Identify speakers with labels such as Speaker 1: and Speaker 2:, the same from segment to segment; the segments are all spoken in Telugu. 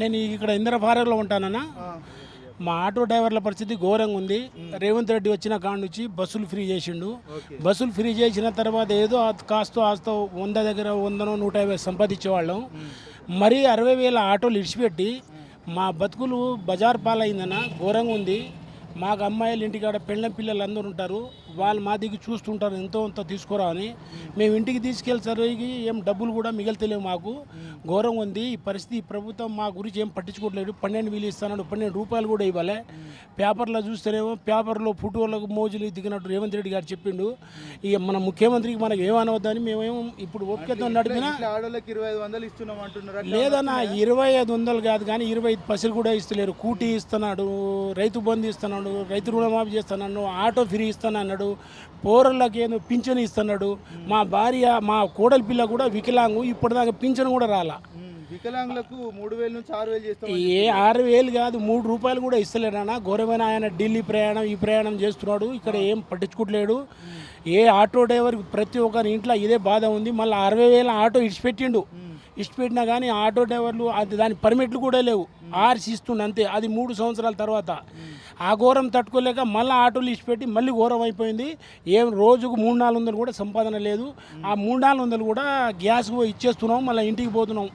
Speaker 1: నేను ఇక్కడ ఇంద్రఫారెలో ఉంటానన్నా. మా ఆటో డ్రైవర్ల పరిస్థితి ఘోరంగా ఉంది. రేవంత్ రెడ్డి వచ్చిన కాడ నుంచి బస్సులు ఫ్రీ చేసిండు. బస్సులు ఫ్రీ చేసిన తర్వాత ఏదో కాస్తో ఆస్తో వంద దగ్గర వందనో నూట యాభై సంపాదించేవాళ్ళం. మరీ అరవై వేల ఆటోలు ఇడిచిపెట్టి మా బతుకులు బజార్ పాలైందన్న. ఘోరంగా ఉంది. మాకు అమ్మాయిలు ఇంటికాడ పెళ్ళ పిల్లలు అందరూ ఉంటారు. వాళ్ళు మా దిగి చూస్తుంటారు ఎంతో అంత తీసుకురా అని. మేము ఇంటికి తీసుకెళ్ళసరికి ఏం డబ్బులు కూడా మిగలుతలేవు మాకు. ఘోరం ఉంది. ఈ పరిస్థితి ప్రభుత్వం మా గురించి ఏం పట్టించుకోవట్లేదు. పన్నెండు వేలు ఇస్తాను పన్నెండు రూపాయలు కూడా ఇవ్వాలి. పేపర్లో చూస్తేనేమో పేపర్లో ఫోటోలకు మోజులు దిగినట్టు రేవంత్ రెడ్డి గారు చెప్పిండు. ఇక మన ముఖ్యమంత్రికి మనకి ఏమనవద్దని మేమేం ఇప్పుడు ఓపికతో నడిపినా
Speaker 2: ఇస్తున్నాం
Speaker 1: లేదన్నా ఇరవై ఐదు వందలు కాదు కానీ ఇరవై ఐదు పైసలు కూడా ఇస్తలేరు. కూటీ ఇస్తున్నాడు రైతు బంధు ఇస్తున్నాడు రైతు రుణమాఫీ చేస్తున్నాడు ఆటో ఫ్రీ ఇస్తాను అన్నాడు పోరళ్ళకి ఏదో పింఛన్ ఇస్తున్నాడు. మా భార్య మా కోడలి పిల్ల కూడా వికలాంగు ఇప్పటిదాకా పింఛన్ కూడా రాలా.
Speaker 2: వికలాంగులకు మూడు వేల నుంచి ఆరు వేలు చేస్తాం
Speaker 1: ఏ ఆరు వేలు కాదు మూడు రూపాయలు కూడా ఇస్తలేడన్నా ఘోరమైన ఆయన ఢిల్లీ ప్రయాణం ఈ ప్రయాణం చేస్తున్నాడు. ఇక్కడ ఏం పట్టించుకోవట్లేడు ఏ ఆటో డ్రైవర్ ప్రతి ఒక్కరి ఇంట్లో ఇదే బాధ ఉంది. మళ్ళీ అరవై వేల ఆటో ఇడిచిపెట్టిండు. ఇష్టపెట్టినా కానీ ఆటో డ్రైవర్లు అది దాని పర్మిట్లు కూడా లేవు. ఆర్సి ఇస్తుండు అంతే. అది మూడు సంవత్సరాల తర్వాత. ఆ ఘోరం తట్టుకోలేక మళ్ళీ ఆటోలు ఇచ్చిపెట్టి మళ్ళీ ఘోరం అయిపోయింది. ఏం రోజుకు మూడు నాలుగు వందలు కూడా సంపాదన లేదు. ఆ మూడు నాలుగు వందలు కూడా గ్యాస్ ఇచ్చేస్తున్నాం మళ్ళీ ఇంటికి పోతున్నాం.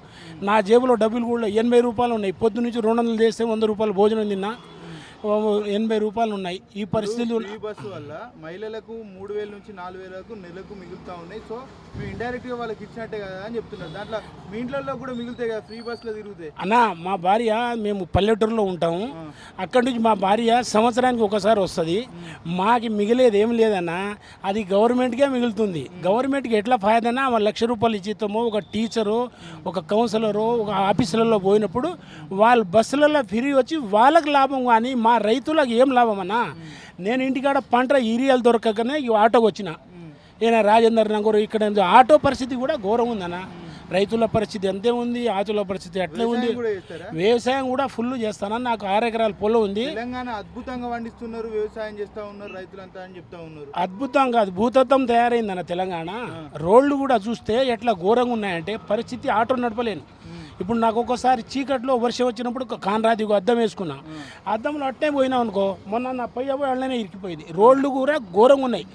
Speaker 1: నా జేబులో డబ్బులు కూడా ఎనభై రూపాయలు ఉన్నాయి. పొద్దు నుంచి రెండు వందలు చేస్తే వంద రూపాయలు భోజనం తిన్నా. ఎనభై రూపాయలు ఉన్నాయి. ఈ పరిస్థితులు
Speaker 2: ఈ బస్సు వల్ల మహిళలకు మూడు వేల నుంచి నాలుగు వేలకు నెలకు మిగులుతా ఉన్నాయి. సో మేము ఇండైరెక్ట్గా వాళ్ళకి ఇచ్చినట్టే కదా అని చెప్తున్నారు. దాంట్లో మీ ఇంట్లో కూడా మిగులుతాయి కదా ఫ్రీ బస్సులో తిరుగుతాయి
Speaker 1: అన్న మా భార్య మేము పల్లెటూరులో ఉంటాము అక్కడి నుంచి మా భార్య సంవత్సరానికి ఒకసారి వస్తుంది. మాకి మిగిలేది ఏం లేదన్న అది గవర్నమెంట్కే మిగులుతుంది. గవర్నమెంట్కి ఎట్లా ఫాయదన్నా ఆ లక్ష రూపాయలు ఇచ్చిస్తామో ఒక టీచరు ఒక కౌన్సిలరు ఒక ఆఫీసులలో పోయినప్పుడు వాళ్ళు బస్సులలో ఫ్రీ వచ్చి వాళ్ళకి లాభం కానీ మా రైతులకు ఏం లాభం అన్నా? నేను ఇంటికాడ పంట ఈరియాలు దొరకకనే ఈ ఆటోకి వచ్చిన. ఈయన రాజేందర్ నగర్ ఇక్కడ ఆటో పరిస్థితి కూడా ఘోరం ఉందన్న. రైతుల పరిస్థితి అంతే ఉంది ఆతుల పరిస్థితి అట్లే ఉంది. వ్యవసాయం కూడా ఫుల్ చేస్తానని నాకు ఆరు ఎకరాల పొలం ఉంది.
Speaker 2: తెలంగాణ అద్భుతంగా పండిస్తున్నారు వ్యవసాయం చేస్తా ఉన్నారు రైతులంతా అని చెప్తా ఉన్నారు.
Speaker 1: అద్భుతం కాదు భూతత్వం తయారైందన్న తెలంగాణ. రోడ్లు కూడా చూస్తే ఎట్లా ఘోరంగా ఉన్నాయంటే పరిస్థితి ఆటో నడపలేను. ఇప్పుడు నాకు ఒక్కోసారి చీకట్లో వర్షం వచ్చినప్పుడు ఒక అద్దం వేసుకున్నా. అద్దంలో అట్టే పోయినా అనుకో మొన్న నా పై పోయి వాళ్ళనే ఇరికిపోయింది. రోడ్లు కూడా ఘోరంగా ఉన్నాయి.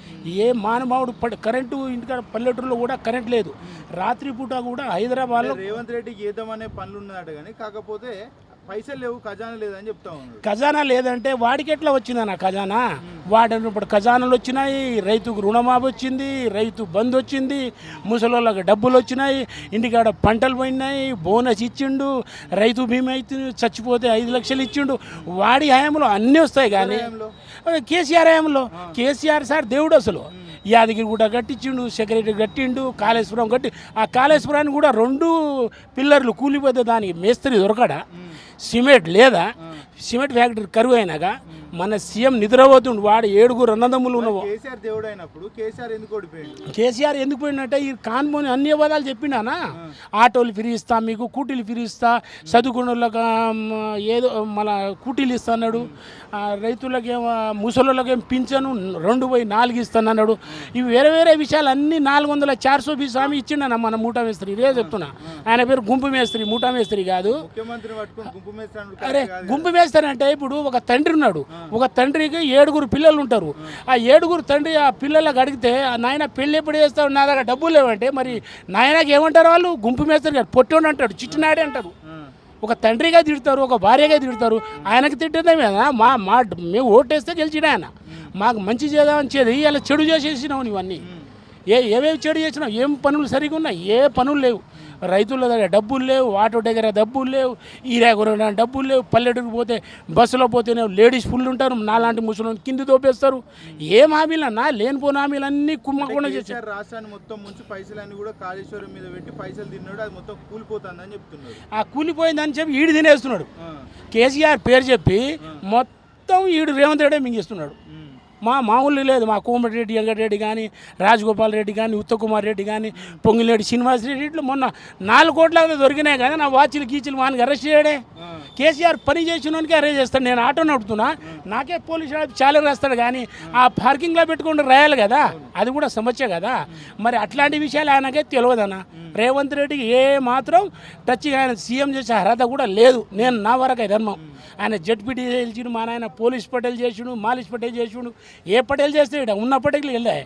Speaker 1: ఏ మానవాడు కరెంటు ఇంటికాడ పల్లెటూరులో కూడా కరెంట్ లేదు. రాత్రిపూట కూడా హైదరాబాద్లో
Speaker 2: రేవంత్ రెడ్డికి ఏదమనే పనులు ఉన్నాడు కానీ కాకపోతే పైసలు లేవు ఖజానా లేదని చెప్తా
Speaker 1: ఖజానా లేదంటే వాడికి ఎట్లా వచ్చిందన్న ఖజానా? వాడి ఇప్పుడు ఖజానాలు వచ్చినాయి రైతుకు రుణమాఫీ వచ్చింది రైతు బంద్ వచ్చింది ముసలోళ్ళకి డబ్బులు వచ్చినాయి ఇంటికాడ పంటలు పోయినాయి బోనస్ ఇచ్చిండు రైతు బీమా అయితే చచ్చిపోతే ఐదు లక్షలు ఇచ్చిండు. వాడి హయాంలో అన్నీ వస్తాయి కానీ? కేసీఆర్ హయాంలో. కేసీఆర్ సార్ దేవుడు అసలు. యాదగిరి కూడా కట్టించిండు సెక్రటరీ కట్టిండు కాళేశ్వరం కట్టి ఆ కాళేశ్వరాన్ని కూడా రెండు పిల్లర్లు కూలిపోతే దానికి మేస్త్రి దొరకడా? సిమెంట్ లేదా? సిమెంట్ ఫ్యాక్టరీ కరువు అయినాక మన సీఎం నిద్రపోతుండు వాడు ఏడుగురు అన్నదమ్ములు ఉన్నవు.
Speaker 2: కేసీఆర్ దేవుడు అయినప్పుడు కేసీఆర్ ఎందుకు ఓడిపోయాడు?
Speaker 1: కేసీఆర్ ఎందుకు పోయినట్టే ఈ కాన్మోని అన్ని పదాలు చెప్పిండానా? ఆటోలు ఫ్రీ ఇస్తా మీకు కూటీలు ఫ్రీ ఇస్తా చదువుకున్న వాళ్ళకి ఏదో మన కూటీలు ఇస్తాడు రైతులకేమో ముసలోళ్ళకేం పింఛను రెండు పోయి నాలుగు ఇస్తానన్నాడు ఇవి వేరే వేరే విషయాలు అన్ని నాలుగు వందల చార్సో బీస్ హామీ ఇచ్చిండన్న మన మూటా మేస్త్రి. ఇదే చెప్తున్నా. ఆయన పేరు గుంపు మేస్త్రి మూటా మేస్త్రి కాదు.
Speaker 2: గుంపు
Speaker 1: అరే గుంపు వేస్తారంటే ఇప్పుడు ఒక తండ్రి ఉన్నాడు. ఒక తండ్రికి ఏడుగురు పిల్లలు ఉంటారు. ఆ ఏడుగురు తండ్రి ఆ పిల్లలకు అడిగితే ఆ నాయన పెళ్ళి ఎప్పుడు చేస్తావు? నా దగ్గర డబ్బులు లేవంటే మరి నాయనకి ఏమంటారు వాళ్ళు? గుంపు మేస్తారు కదా పొట్టోడు అంటాడు చిట్టునాడే అంటారు. ఒక తండ్రిగా తిడతారు ఒక భార్యగా తిడతారు. ఆయనకి తిట్టడమే కదా మా మా మేము ఓటేస్తే గెలిచిన ఆయన. మాకు మంచి చేద్దామని చేది ఇలా చెడు చేసేసినావు ఇవన్నీ ఏ ఏమేమి చెడు చేసినావు? ఏం పనులు సరిగా ఉన్నాయి? ఏ పనులు లేవు. రైతుల దగ్గర డబ్బులు లేవు ఆటో దగ్గర డబ్బులు లేవు ఈరా కొనడానికి డబ్బులు లేవు పల్లెటూరు పోతే బస్సులో పోతేనే లేడీస్ ఫుల్ ఉంటారు నాలాంటి ముసలి కింది దోపేస్తారు. ఏం హామీలన్నా లేనిపోని హామీలన్నీ కుమ్మకుండా చేశారు.
Speaker 2: రాష్ట్రాన్ని మొత్తం ముంచి పైసలన్నీ కూడా కాళేశ్వరం మీద పెట్టి పైసలు తిన్నాడు అది మొత్తం కూలిపోతుందని చెప్తున్నారు.
Speaker 1: ఆ కూలిపోయిందని చెప్పి ఈడు తినేస్తున్నాడు. కేసీఆర్ పేరు చెప్పి మొత్తం ఈడు రేవంత్ రెడ్డి మింగిస్తున్నాడు. మా మామూలు లేదు. మా కోమటిరెడ్డి వెంకటరెడ్డి కానీ రాజగోపాల్ రెడ్డి కానీ ఉత్తకుమార్ రెడ్డి కానీ పొంగిలేడి శ్రీనివాస్ రెడ్డి ఇట్లా మొన్న నాలుగు కోట్ల దొరికినాయి కదా నా వాచ్లు గీచులు వానికి అరెస్ట్ చేయడే. కేసీఆర్ పని చేసినోనికి అరెస్ట్ చేస్తాడు. నేను ఆటో నడుపుతున్నా. నాకే పోలీసు చాలా రాస్తాడు కానీ ఆ పార్కింగ్లో పెట్టుకుంటూ రాయాలి కదా. అది కూడా సమస్య కదా. మరి అట్లాంటి విషయాలు ఆయనకే తెలియదన్న రేవంత్ రెడ్డికి ఏ మాత్రం టచ్ ఆయన సీఎం చేసే అర్హత కూడా లేదు. నేను నా వరకు ధర్మం. ఆయన జడ్పీటీ చేసిండు మా నాయన పోలీస్ పటేల్ చేసిండు మాలిష్ పటేల్ చేసిండు ఏ పటేల్ చేస్తే ఉన్న పటేల్ వెళ్ళా?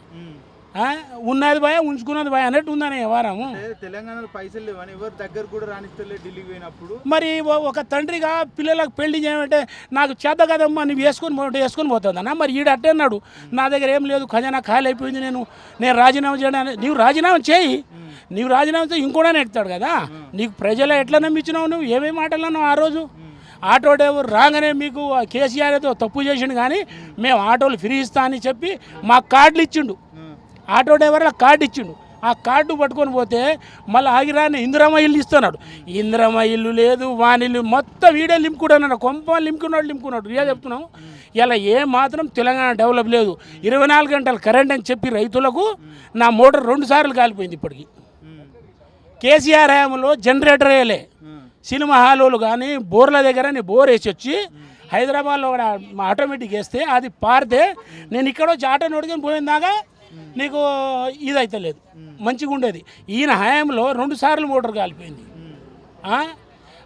Speaker 1: ఉన్నది భయ ఉంచుకున్నది భయ అన్నట్టు ఉందని వారము
Speaker 2: తెలంగాణలో పైసలు లేవని ఎవరు దగ్గర కూడా ఢిల్లీకి పోయినప్పుడు.
Speaker 1: మరి ఒక తండ్రిగా పిల్లలకు పెళ్ళి చేయమంటే నాకు చేత కదమ్మా నువ్వు వేసుకొని వేసుకొని పోతుందన్నా మరి ఈడు అట్టే అన్నాడు. నా దగ్గర ఏం లేదు ఖజానా ఖాళీ అయిపోయింది నేను నేను రాజీనామా చేయడానికి నీవు రాజీనామా చేయి. నీవు రాజీనామా చేయి ఇంకోనే నెడతాడు కదా. నీకు ప్రజలు ఎట్లా నమ్మించినావు నువ్వు? ఏమేమి మాటలన్నావు ఆ రోజు? ఆటో డ్రైవర్ రాగానే మీకు కేసీఆర్ ఏదో తప్పు చేసిండు కానీ మేము ఆటోలు ఫ్రీ ఇస్తా అని చెప్పి మాకు కార్డులు ఇచ్చిండు. ఆటో డ్రైవర్ల కార్డు ఇచ్చిండు. ఆ కార్డు పట్టుకొని పోతే మళ్ళీ ఆగిరాని ఇందిరమ్మ ఇల్లు ఇస్తున్నాడు. ఇందిరమ్మ ఇల్లు లేదు వానిల్లు మొత్తం వీడే లింపుకున్నాడు కొంప లింపుకున్నాడు లింపుకున్నాడు ఏ చెప్తున్నాం ఇలా ఏ మాత్రం తెలంగాణ డెవలప్ లేదు. ఇరవై నాలుగు గంటలు కరెంట్ అని చెప్పి రైతులకు నా మోటార్ రెండు సార్లు కాలిపోయింది ఇప్పటికి. కేసీఆర్ హయాంలో జనరేటర్ వేయలే. సినిమా హాలోలు కానీ బోర్ల దగ్గర నేను బోర్ వేసి వచ్చి హైదరాబాద్లో కూడా ఆటోమేటిక్ వేస్తే అది పారితే నేను ఇక్కడ వచ్చి ఆటో నోడుకొని పోయిందాకా నీకు ఇది లేదు. మంచిగా ఉండేది. ఈయన హయాంలో రెండు సార్లు మోటార్ కాలిపోయింది.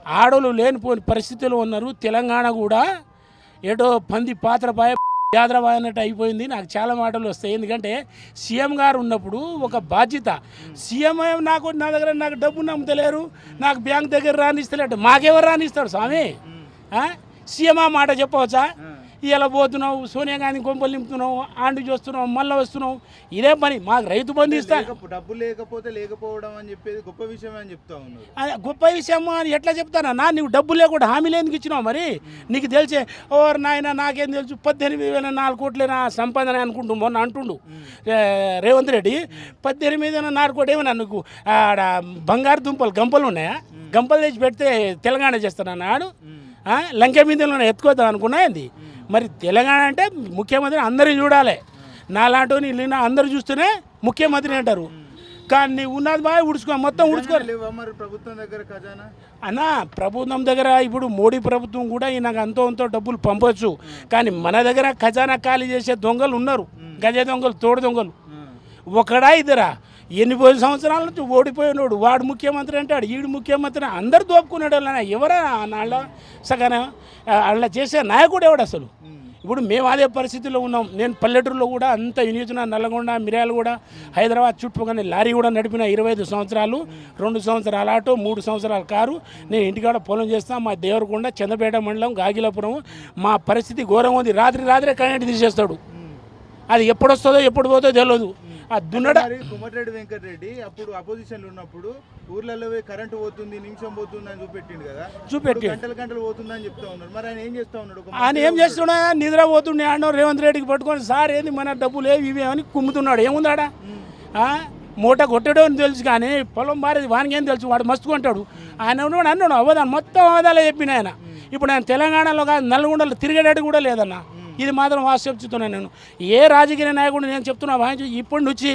Speaker 1: ఆడోళ్ళు లేనిపోని పరిస్థితులు ఉన్నారు. తెలంగాణ కూడా ఏటో పంది పాత్రపాయ యాదరబాయ్ అన్నట్టు అయిపోయింది. నాకు చాలా మాటలు వస్తాయి. ఎందుకంటే సీఎం గారు ఉన్నప్పుడు ఒక బాధ్యత. సీఎం నాకు నా దగ్గర నాకు డబ్బు నమ్ముతలేరు నాకు బ్యాంక్ దగ్గర రానిస్తలేడు మాకెవరు రానిస్తాడు స్వామి? సీఎం ఆ మాట చెప్పవచ్చా? ఇలా పోతున్నావు సోనియా గాంధీ కొంపలు నింపుతున్నావు ఆంటీ చూస్తున్నావు మళ్ళీ వస్తున్నావు. ఇదే పని మాకు రైతు బంధు ఇస్తా.
Speaker 2: లేక- డబ్బు లేకపోతే లేకపోవడం అని చెప్పేది గొప్ప విషయం అని చెప్తా ఉన్నారు.
Speaker 1: అది గొప్ప విషయం అని ఎట్లా చెప్తానన్నా నీకు డబ్బు లేకుండా హామీలు ఎందుకు ఇచ్చినావు మరి? నీకు తెలిసే ఓర్ నాయన నాకేం తెలుసు? పద్దెనిమిది వేల నాలుగు కోట్లే నా సంపాదన అనుకుంటు మొన్న అంటుండు. రేవంత్ రెడ్డి పద్దెనిమిది వేల నాలుగు కోటి ఏమన్నా నీకు ఆడ బంగారు దుంపలు గంపలు ఉన్నాయా? గంపలు తెచ్చి పెడితే తెలంగాణ చేస్తానన్నా ఆడు ఆ, లంకె మీద ఎత్తుకోద్దాం అనుకున్నా ఏంది? మరి తెలంగాణ అంటే ముఖ్యమంత్రి అందరూ చూడాలి. నాలాంటి వీళ్ళు అందరూ చూస్తేనే ముఖ్యమంత్రి అంటారు. కానీ నీ ఉన్నది బాగా ఉడుచుకో మొత్తం ఉడుచుకో.
Speaker 2: ప్రభుత్వం దగ్గర ఖజానా?
Speaker 1: అన్న ప్రభుత్వం దగ్గర ఇప్పుడు మోడీ ప్రభుత్వం కూడా ఈయనకు అంతో అంతో డబ్బులు పంపొచ్చు. కానీ మన దగ్గర ఖజానా ఖాళీ చేసే దొంగలు ఉన్నారు. గజ దొంగలు తోడు దొంగలు. ఒకడా ఇద్దరా? ఎన్ని పోయిన సంవత్సరాల నుంచి ఓడిపోయినాడు. వాడు ముఖ్యమంత్రి అంటాడు ఈడు ముఖ్యమంత్రి అందరు దోపుకున్నాడు వాళ్ళ ఎవరా నాళ్ళ సగన? వాళ్ళ చేసే నాయకుడు ఎవడు అసలు? ఇప్పుడు మేము అదే పరిస్థితిలో ఉన్నాం. నేను పల్లెటూరులో కూడా అంత వినియోజన నల్లగొండ మిర్యాలు కూడా హైదరాబాద్ చుట్టుపక్కల లారీ కూడా నడిపిన ఇరవై ఐదు సంవత్సరాలు. రెండు సంవత్సరాల ఆటో మూడు సంవత్సరాలు కారు. నేను ఇంటికాడ పొలం చేస్తాను మా దేవరకొండ చంద్రపేట మండలం గాగిలాపురం. మా పరిస్థితి ఘోరంగా ఉంది. రాత్రి రాత్రే కరెంట్ తీసేస్తాడు. అది ఎప్పుడు వస్తుందో ఎప్పుడు పోతుందో తెలియదు ఆ దున్నడ
Speaker 2: మరి కుమటిరెడ్డి వెంకటరెడ్డి అప్పుడు అపోజిషన్ ఉన్నప్పుడు ఊర్లలో కరెంటు పోతుంది నిమిషం పోతుంది అని చూపెట్టిండు కదా.
Speaker 1: చూపెట్టి
Speaker 2: గంటలు గంటలు పోతుందని చెప్తా ఉన్నారు మరి ఆయన ఏం చేస్తా ఉన్నాడు?
Speaker 1: ఆయన ఏం చేస్తున్నా నిద్ర పోతుండే. ఆడో రేవంత్ రెడ్డికి పట్టుకొని సార్ ఏంది మన డబ్బులు ఏవి ఇవి? అని కుమ్ముతున్నాడు. ఏముందాడా? ఆ? మూట కొట్టడం అని తెలుసు కానీ పొలం మారేది వానికి ఏం తెలుసు? వాడు మస్తు కొంటాడు. ఆయన ఉన్నాడు అన్నాడు అవదాను మొత్తం అవదాలే చెప్పిన ఆయన. ఇప్పుడు ఆయన తెలంగాణలో కాదు నల్గొండలో తిరిగేటట్టు కూడా లేదన్న. ఇది మాత్రం వాస్తవం చెప్తున్నాను నేను. ఏ రాజకీయ నాయకుడు నేను చెప్తున్నా వాయించి ఇప్పటి నుంచి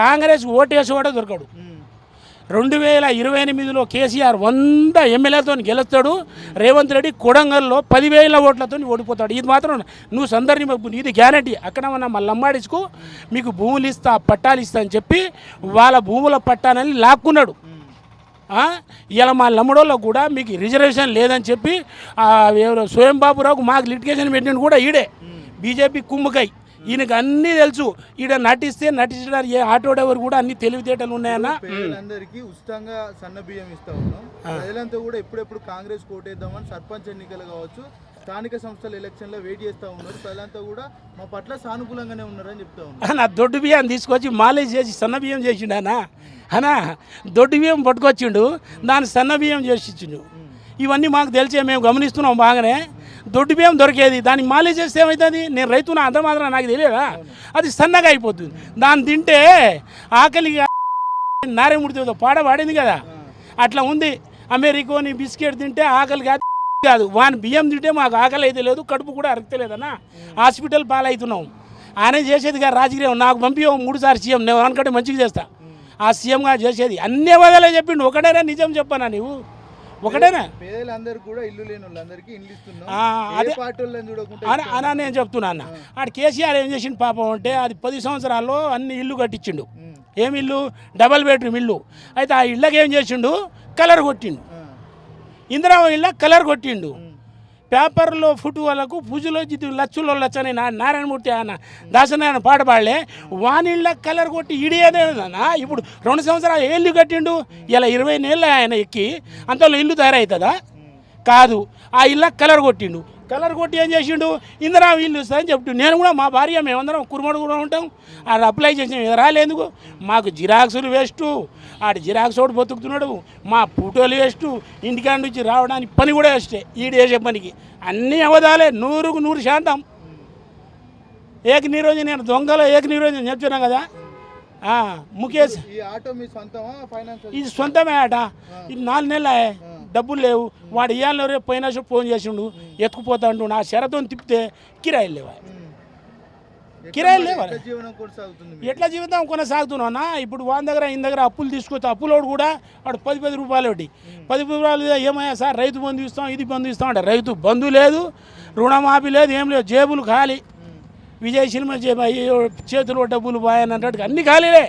Speaker 1: కాంగ్రెస్ ఓటు వేసేవాడే దొరకడు. రెండు వేల ఇరవై ఎనిమిదిలో కేసీఆర్ వంద ఎమ్మెల్యేతో గెలుస్తాడు రేవంత్ రెడ్డి కొడంగల్లో పదివేల ఓట్లతో ఓడిపోతాడు. ఇది మాత్రం నువ్వు సందర్ని ఇది గ్యారంటీ. అక్కడ మన మా మీకు భూములు ఇస్తా పట్టాలు ఇస్తా అని చెప్పి వాళ్ళ భూముల పట్టానని లాక్కున్నాడు. ఇలా మా లమ్మడోళ్ళకు కూడా మీకు రిజర్వేషన్ లేదని చెప్పి స్వయం బాబురావుకు మాకు లిటిగేషన్ పెట్టిన కూడా ఈడే. బీజేపీ కుమ్ముకాయ ఈయనకు అన్నీ తెలుసు. ఈడ నటిస్తే నటించడానికి ఏ ఆటో డ్రైవర్ కూడా అన్ని తెలివితేటలు ఉన్నాయన్న.
Speaker 2: పేదలందరికీ ఉచితంగా సన్న బియ్యం ఇస్తా ఉన్నాం. ప్రజలంతా కూడా ఎప్పుడెప్పుడు కాంగ్రెస్ కోటేద్దామని సర్పంచ్ ఎన్నికలు కావచ్చు స్థానిక సంస్థల ఎలక్షన్లో వెయిట్ చేస్తా ఉన్నారు. ప్రజలంతా కూడా మా పట్ల సానుకూలంగానే ఉన్నారని చెప్తా ఉన్నారు.
Speaker 1: నా దొడ్డు బియ్యం తీసుకొచ్చి మాలేజ్ చేసి సన్న బియ్యం చేసిండు అన్న. అనా దొడ్డు బియ్యం పట్టుకొచ్చిండు దాన్ని సన్న బియ్యం చేసి ఇచ్చిండు ఇవన్నీ మాకు తెలిసే మేము గమనిస్తున్నాం బాగానే. దొడ్డు బియ్యం దొరికేది దాన్ని మాలేజ్ చేస్తే ఏమవుతుంది నేను రైతున్నా అంత మాత్రం నాకు తెలియదా? అది సన్నగా అయిపోతుంది. దాన్ని తింటే ఆకలిగా నారేముడితో పాడ పాడింది కదా. అట్లా ఉంది. అమెరికోని బిస్కెట్ తింటే ఆకలి కాదు. వాని బియ్యం తింటే మాకు ఆకలి అయితే లేదు కడుపు కూడా అరగతలేదన్న హాస్పిటల్ పాలవుతున్నాం. ఆయన చేసేది కాదు రాజకీయం. నాకు పంపి మూడు సార్లు సీఎం నేను అనుకుంటే మంచిగా చేస్తా. ఆ సీఎంగా చేసేది. అన్ని వదలే చెప్పిండు. ఒకటేనా నిజం చెప్పానా నీవు? ఒకటేనా?
Speaker 2: పేదలందరూ కూడా ఇల్లు లేని వాళ్ళందరికీ ఇల్లు ఇస్తున్నాం.
Speaker 1: అని నేను చెప్తున్నా అన్న. ఆడ కేసీఆర్ ఏం చేసిండు పాపం అంటే అది పది సంవత్సరాల్లో అన్ని ఇల్లు కట్టించిండు. ఏమి ఇల్లు? డబల్ బెడ్రూమ్ ఇల్లు. అయితే ఆ ఇళ్ళకి ఏం చేసిండు? కలర్ కొట్టిండు.
Speaker 2: ఆ,
Speaker 1: ఇందిరా ఇళ్ళ కలర్ కొట్టిండు. పేపర్లో ఫోటోలకు పూజలో జిద్దు లచ్చులో లచ్చని నా నారాయణమూర్తి ఆయన దాసనారాయణ పాట పాడలే. వానిళ్ళ కలర్ కొట్టి ఇడియేదేనా ఇప్పుడు రెండు సంవత్సరాలు ఏ ఇల్లు కట్టిండు? ఇలా ఇరవై నెలలు ఆయన ఎక్కి అంతలో ఇల్లు తయారవుతుందా కాదు. ఆ ఇళ్ళ కలర్ కొట్టిండు. కలర్ కొట్టి ఏం చేసిండు? ఇందిరా ఇల్లు ఇస్తారని చెప్తుండు. నేను కూడా మా భార్య మేమందరం కురుమడు కూడా ఉంటాం. ఆడ అప్లై చేసాం ఇది రాలేందుకు మాకు జిరాక్సులు వేస్ట్. ఆడ జిరాక్స్ ఒకటి బతుకుతున్నాడు. మా ఫోటోలు వేస్ట్. ఇంటికాడ నుంచి రావడానికి పని కూడా వేస్టే. ఈడు వేసే పనికి. అన్నీ అవదాలే నూరుకు నూరు శాంతం. ఏక నిరోజన నేను దొంగలో ఏక నిరోజన చెప్తున్నా కదా? ఆ, ముఖేష్. ఇది సొంతమే ఆట. ఇది నాలుగు నెలలే. డబ్బులు లేవు. వాడు ఇవాళ రేపు పోయినా ఫోన్ చేసిండు. ఎత్తుకుపోతాడు. నా శరతో తిప్పితే కిరాయిలు లేవా? కిరాయిలు లేవా? ఎట్లా జీవితం కొనసాగుతున్నానా ఇప్పుడు వాని దగ్గర ఈయన దగ్గర అప్పులు తీసుకొస్తే అప్పులోడు కూడా వాడు పది పది రూపాయలు ఒకటి. పది రూపాయలు ఏమయ్యా సార్? రైతు బంధు ఇస్తాం ఇది బంధు ఇస్తాం అంటే రైతు బంధు లేదు రుణమాఫీ లేదు ఏం లేదు జేబులు ఖాళీ. విజయ్ సినిమా చేతిలో డబ్బులు పోయాని అన్నట్టు అన్ని ఖాళీలే.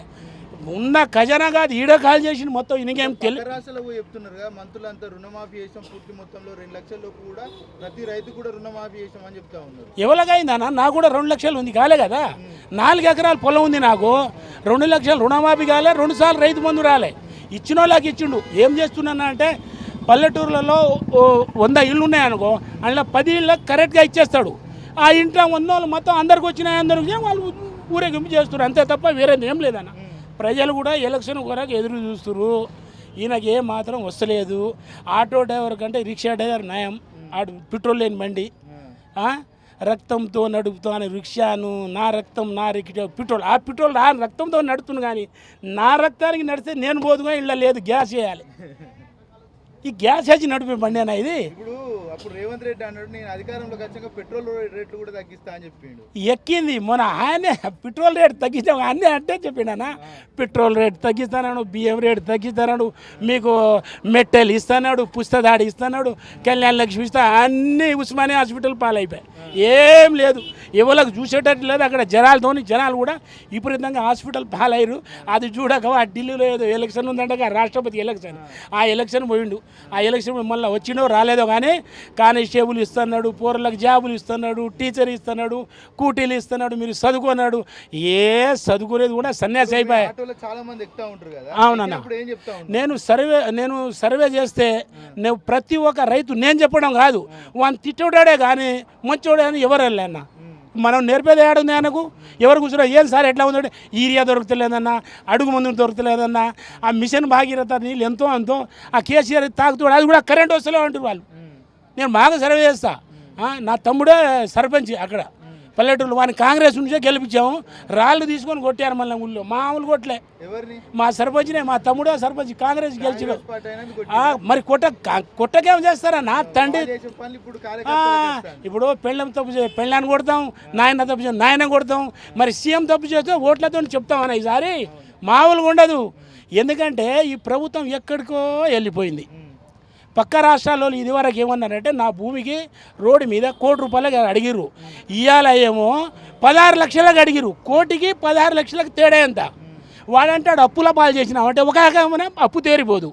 Speaker 1: ఉన్న ఖజానా కాదు ఈడ ఖాళీ చేసిండు మొత్తం ఈయనకేం తెలియదు
Speaker 2: చెప్తున్నారు మంత్రులంతా రుణమాఫీ చేసాం పూర్తి మొత్తంలో రెండు లక్షల లోపు కూడా ప్రతి రైతు కూడా రుణమాఫీ చేసాం అని చెప్తా ఉన్నారు.
Speaker 1: ఎవరికైందన్నా నాకు కూడా రెండు లక్షలు ఉంది కాలే కదా? నాలుగు ఎకరాల పొలం ఉంది నాకు. రెండు లక్షలు రుణమాఫీ కాలే రెండు సార్లు రైతు బంధు రాలే. ఇచ్చిన వాళ్ళకి ఇచ్చిండు. ఏం చేస్తున్నాను అంటే పల్లెటూర్లలో వంద ఇళ్ళు ఉన్నాయనుకో అందులో పది ఇళ్ళకి కరెక్ట్గా ఇచ్చేస్తాడు. ఆ ఇంట్లో ఉన్న వాళ్ళు మొత్తం అందరికి వచ్చినాయి అందరికి వాళ్ళు ఊరేగింపు చేస్తారు అంతే తప్ప వేరేది ఏం లేదన్న. ప్రజలు కూడా ఎలక్షన్ కొరకు ఎదురు చూస్తున్నారు ఈయనకి ఏ మాత్రం వస్తలేదు. ఆటో డ్రైవర్ కంటే రిక్షా డ్రైవర్ నయం. ఆడు పెట్రోల్ లేని బండి. రక్తంతో నడుపుతాను రిక్షాను. నా రక్తం నా రిక్షా పెట్రోల్. ఆ పెట్రోల్ ఆ రక్తంతో నడుపుతును కానీ నా రక్తానికి నడిస్తే నేను పోదుగా ఇళ్ళ లేదు. గ్యాస్ వేయాలి ఈ గ్యాస్ వేసి నడిపే బండి అన్న ఇది?
Speaker 2: ఇప్పుడు అప్పుడు రేవంత్ రెడ్డి అన్నాడు నేను అధికారంలోకి వచ్చాక పెట్రోల్ రేట్లు కూడా తగ్గిస్తా అని చెప్పిండు.
Speaker 1: ఎక్కింది. మన ఆయనే పెట్రోల్ రేట్ తగ్గించాం అన్నీ అంటే చెప్పిండనా పెట్రోల్ రేట్ తగ్గిస్తాడు బియ్యం రేట్ తగ్గిస్తాడు మీకు మెట్టెలు ఇస్తున్నాడు పుస్తదాడి ఇస్తున్నాడు కళ్యాణ లక్ష్మి ఇస్తా అన్నీ ఉస్మానియా హాస్పిటల్ పాలైపోయాయి. ఏం లేదు. ఎవరికి చూసేటట్టు లేదు. అక్కడ జనాలతోని జనాలు కూడా విపరీతంగా హాస్పిటల్ పాలయ్యారు. అది చూడక ఆ ఢిల్లీలో ఏదో ఎలక్షన్ ఉందంట రాష్ట్రపతి ఎలక్షన్. ఆ. ఎలక్షన్ పోయిండు. ఆ ఎలక్షన్ మళ్ళీ వచ్చినో రాలేదో కానీ కానిస్టేబుల్ ఇస్తున్నాడు పోరలకు జాబులు ఇస్తున్నాడు టీచర్ ఇస్తున్నాడు కూటీలు ఇస్తున్నాడు మీరు చదువుకున్నాడు. ఏ చదువుకునేది కూడా సన్యాసి అయిపోయాయి
Speaker 2: కదా.
Speaker 1: అవునన్నా. నేను సర్వే నేను సర్వే చేస్తే నేను ప్రతి ఒక్క రైతు నేను చెప్పడం కాదు. వాని తిట్టుడాడే కానీ మంచోడే అని ఎవరు వెళ్ళాన్న మనం నేర్పేది ఏడుంది ఆయనకు. ఎవరు కూర్చున్నా ఏం సార్ ఎట్లా ఉందంటే ఈరియా దొరుకుతలేదన్నా అడుగు మందు దొరుకుతలేదన్నా ఆ మిషన్ భాగీరథ నీళ్ళు ఎంతో అంతో ఆ కేసీఆర్ తాగుతాడు అది కూడా కరెంట్ వస్తలే అంటారు వాళ్ళు. నేను బాగా సర్వే చేస్తా. నా తమ్ముడే సర్పంచ్ అక్కడ. పల్లెటూరు వాని కాంగ్రెస్ నుంచే గెలిపించాము. రాళ్ళు తీసుకొని కొట్టారు మళ్ళీ ఊళ్ళో. మామూలు కొట్టలే. మా సర్పంచ్నే మా తమ్ముడే సర్పంచ్ కాంగ్రెస్ గెలిచిన మరి కొట్ట కొట్టకేం చేస్తారా? నా తండ్రి
Speaker 2: ఇప్పుడు
Speaker 1: పెళ్ళం తప్పు పెళ్ళాన్ని కొడతాం నాయన తప్పు చే నాయన కొడతాం. మరి సీఎం తప్పు చేస్తే ఓట్లతో చెప్తామన్న ఈసారి? మామూలుగా ఉండదు. ఎందుకంటే ఈ ప్రభుత్వం ఎక్కడికో వెళ్ళిపోయింది. పక్క రాష్ట్రాల్లో ఇదివరకు ఏమన్నారంటే నా భూమికి రోడ్డు మీద కోటి రూపాయలకి అడిగిర్రు. ఇవాళ ఏమో పదహారు లక్షలకు అడిగిరు కోటికి పదహారు లక్షలకు తేడా ఎంత? వాడంటాడు అప్పుల పాలు చేసినామంటే ఒక ఎకరం అప్పు తేరిపోదు.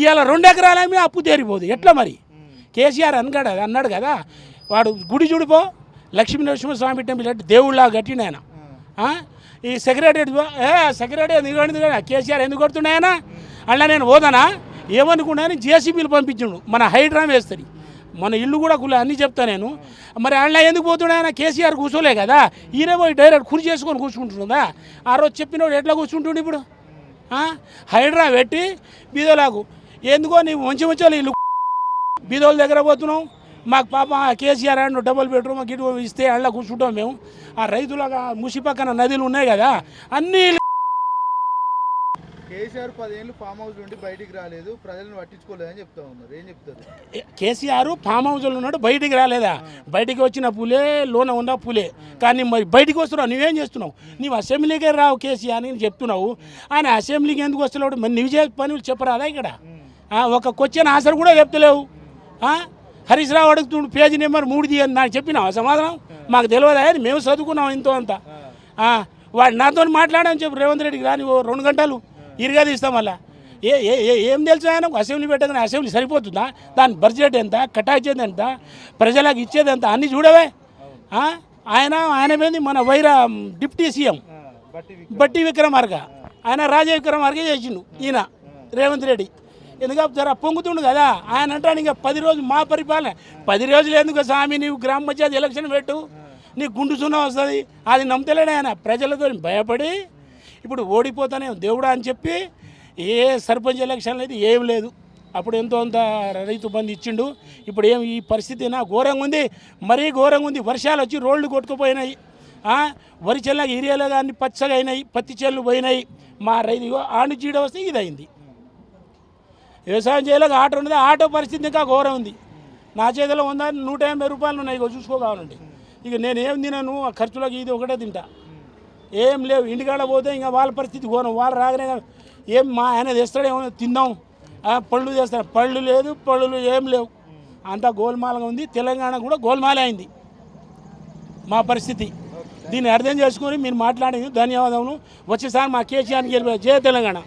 Speaker 1: ఇవాళ రెండు ఎకరాల మీద అప్పు తేరిపోదు. ఎట్లా మరి? కేసీఆర్ అన్నాడు అన్నాడు కదా వాడు గుడి చూడిపో లక్ష్మీ నరసింహస్వామి టెంపుల్ అంటే దేవుళ్ళ కట్టిన ఆయన. ఈ సెక్రటరీ ఏ సెక్రటరీ ఎందుకు కేసీఆర్ ఎందుకు కొడుతున్నాయన అలా నేను పోదానా ఏమనుకున్నాను జేసీబీలు పంపించిండు. మన హైడ్రా వేస్తుంది. మన ఇల్లు కూడా కులే అన్నీ చెప్తా నేను. మరి ఆయన ఎందుకు పోతున్నాయన కేసీఆర్ కూర్చోలే కదా. ఈయన పోయి డైరెక్ట్ కురి చేసుకొని కూర్చుంటుందా ఆ రోజు చెప్పినోడు ఎట్లా కూర్చుంటుండు ఇప్పుడు? హైడ్రా పెట్టి బీదోలాగు. ఎందుకో నీవు మంచి మంచి ఇల్లు బీదోల దగ్గర పోతున్నాం. మాకు పాప కేసీఆర్ అండ్ డబుల్ బెడ్రూమ్ గిట్ ఇస్తే అలా కూర్చుంటాం మేము. ఆ రైతుల ముసి పక్కన నదులు ఉన్నాయి కదా అన్నీ
Speaker 2: కేసీఆర్ పదేళ్ళు ఫామ్ హౌస్ నుండి బయటికి రాలేదు ప్రజలను పట్టించుకోలేదని చెప్తా ఉన్నారు. ఏం చెప్తారు?
Speaker 1: కేసీఆర్ ఫామ్ హౌస్లో ఉన్నాడు బయటికి రాలేదా? బయటికి వచ్చిన పూలే లోన ఉన్న పూలే. కానీ మరి బయటికి వస్తున్నావు నువ్వేం చేస్తున్నావు? నీవు అసెంబ్లీకే రావు కేసీఆర్ అని చెప్తున్నావు. ఆయన అసెంబ్లీకి ఎందుకు వస్తున్నాడు? మరి నువ్వు చేసే పనులు చెప్పరాదా ఇక్కడ? ఒక క్వశ్చన్ ఆన్సర్ కూడా చెప్తలేవు? హరీష్ రావు అడుగుతుండు పేజీ నెంబర్ మూడు తీయని నాకు చెప్పినావా సమాధానం? మాకు తెలియదా మేము చదువుకున్నాం ఎంతో అంత. వాడు నాతో మాట్లాడని చెప్పి రేవంత్ రెడ్డికి రాని ఓ రెండు గంటలు. ఇరుగా తీస్తాం మళ్ళా. ఏ ఏ ఏ- ఏం తెలుసు ఆయన? అసెంబ్లీ పెట్టగానే అసెంబ్లీ సరిపోతుందా? దాని బడ్జెట్ ఎంత? కటాచేది ఎంత? ప్రజలకు ఇచ్చేది ఎంత? అన్నీ చూడవే? ఆయన ఆయన మీద మన వైరా డిప్టీ సీఎం.
Speaker 2: బట్టి
Speaker 1: బట్టి విక్రమార్క. ఆయన రాజ విక్రమార్క చేసిండు ఈయన రేవంత్ రెడ్డి. ఎందుకంటే జర పొంగుతుండు కదా? ఆయన అంటాడు ఇంకా పది రోజులు మా పరిపాలన. పది రోజులు ఎందుకు స్వామి నీవు గ్రామ పంచాయతీ ఎలక్షన్ పెట్టు. నీకు గుండు సున్నా వస్తుంది. అది నమ్మతలేడు ఆయన. ప్రజలతో భయపడి ఇప్పుడు ఓడిపోతానే దేవుడా అని చెప్పి ఏ సర్పంచ్ ఎలక్షన్ అయితే ఏం లేదు. అప్పుడు ఎంతో అంత రైతు బంధు ఇచ్చిండు. ఇప్పుడు ఏం ఈ పరిస్థితి నా ఘోరంగా ఉంది. మరీ ఘోరంగా ఉంది. వర్షాలు వచ్చి రోడ్లు కొట్టుకుపోయినాయి. వరి చెల్లకి ఏరియాలో కానీ పచ్చగా అయినాయి. పత్తి చెల్లు పోయినాయి. మా రైతు ఆడు చీడ వస్తే ఇది అయింది వ్యవసాయం చేయలేక ఆటో ఉన్నది. ఆటో పరిస్థితి ఇంకా ఘోరం ఉంది. నా చేతిలో ఉందా నూట ఎనభై రూపాయలు ఉన్నాయి. ఇక చూసుకోవాలండి ఇక నేను ఏం తినను? ఆ ఖర్చులకు ఇది ఒకటే తింటా. ఏం లేవు. ఇంటికాడ పోతే ఇంకా వాళ్ళ పరిస్థితి ఘోరం. వాళ్ళు రాగానే ఏం మా ఆయన తెస్తాడేమో తిందాం. పళ్ళు చేస్తాడు పళ్ళు లేదు పళ్ళు ఏం లేవు. అంతా గోల్మాలగా ఉంది. తెలంగాణ కూడా గోల్మాలే అయింది. మా పరిస్థితి. దీన్ని అర్థం చేసుకొని మీరు మాట్లాడేది ధన్యవాదములు. వచ్చేసారి మా కేసీఆర్కి గెలిపే జయ తెలంగాణ.